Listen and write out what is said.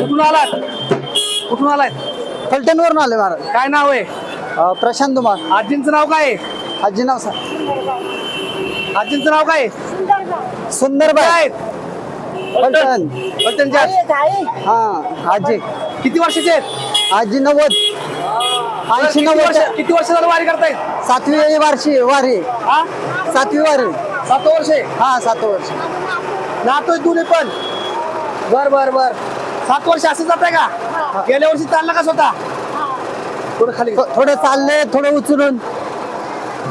कुठून आलात कुठून आलाय? फलटणवरून आले महाराज काय नाव आहे? अं, प्रशांत दुमार आजींचं नाव काय आहे? आजी नाव सर आजींचं नाव काय आहे? सुंदर काय बाय आहेत? फलटण. फलटणचे आहेत. हा आजी. किती वर्षाचे आहेत? आजी नव्वद. ऐंशी किती नव्वद. वर्ष किती वर्ष झालं वारी करताय? सातवी वार्षी वारी. हा? सातवी वारी. सात वर्ष हा सात वर्ष. नातोय तुम्ही पण. बर बर बर. सात वर्ष असं जात आहे का गेल्या वर्षी चालला का स्वतः? थोडं खाली थोडं चाललंय थोडं उचलून.